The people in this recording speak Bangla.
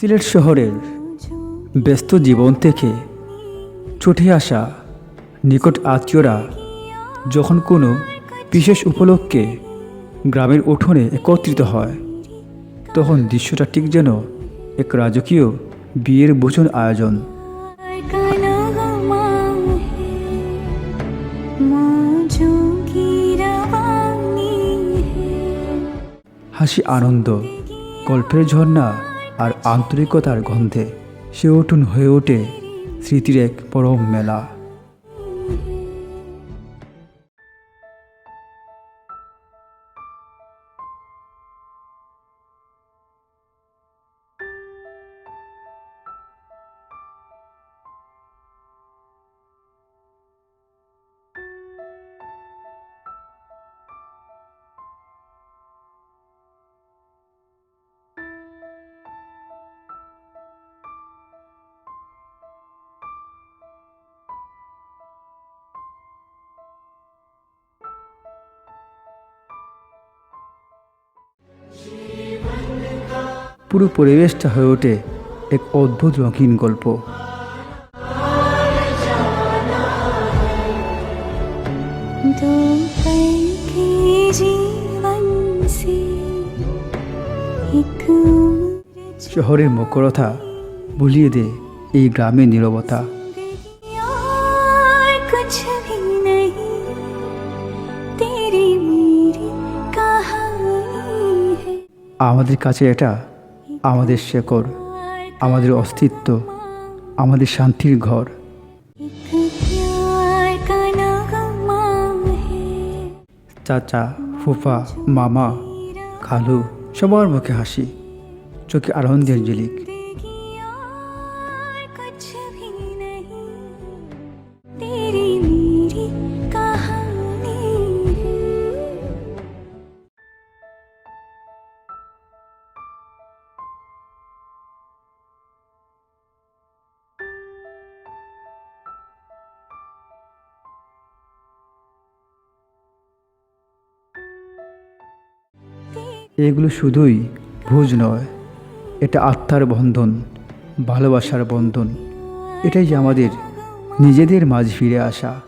সিলেট শহরের ব্যস্ত জীবন থেকে ছুটে আসা নিকট আত্মীয়রা যখন কোনো বিশেষ উপলক্ষে গ্রামের উঠোনে একত্রিত হয়, তখন দৃশ্যটা ঠিক যেন এক রাজকীয় বিয়ের ভোজন আয়োজন। হাসি, আনন্দ, গল্পের ঝর্ণা আর আন্তরিকতার গন্ধে সে উঠুন হয়ে ওঠে স্মৃতির এক পরম মেলা। পুরো পরিবেশটা হয়ে ওঠে এক অদ্ভুত রঙিন গল্প। শহরের মকরথা ভুলিয়ে দে এই গ্রামে নিরবতা। আমাদের কাছে এটা আমাদের শেকর আমাদের অস্তিত্ব, আমাদের শান্তির ঘর। চাচা, ফুফা, মামা, খালু, সবার মুখে হাসি, চোখে আনন্দের জিলিক এগুলো শুধুই ভোজ নয়, এটা আত্মার বন্ধন, ভালোবাসার বন্ধন। এটাই যে আমাদের নিজেদের মাঝ ফিরে আসা।